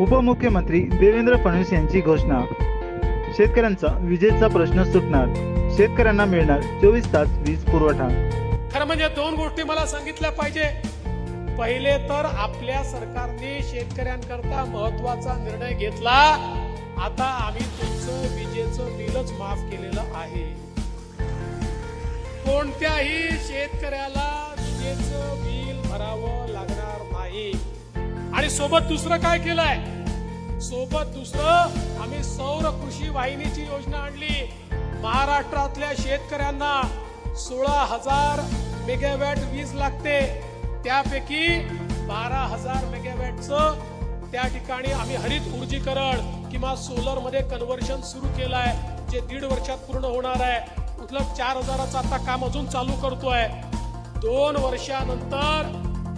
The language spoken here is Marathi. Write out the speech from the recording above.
उपमुख्यमंत्री देवेंद्र फडणवीस यांची घोषणा. शेतकऱ्यांचा विजेचा प्रश्न सुटणार. शेतकऱ्यांना मिळणार चोवीस तास वीज पुरवठा. खरं म्हणजे दोन गोष्टी मला सांगितल्या पाहिजे. पहिले तर आपल्या सरकारने शेतकऱ्यांकरता महत्त्वाचा निर्णय घेतला. आता आम्ही तुमचं विजेचं बिलच माफ केलेलं आहे. कोणत्याही शेतकऱ्याला सोबत दुसरं काय केलंय? सोबत दुसरं आम्ही सौर कृषी वाहिनीची योजना आणली. महाराष्ट्रातल्या शेतकऱ्यांना सोळा हजार मेगावॅट वीज लागते. त्यापैकी बारा हजार मेगावॅटचं त्या ठिकाणी आम्ही हरित ऊर्जीकरण किंवा सोलरमध्ये कन्व्हर्शन सुरू केलंय जे दीड वर्षात पूर्ण होणार आहे. कुठलं चार हजाराचं आता काम अजून चालू करतोय. दोन वर्षानंतर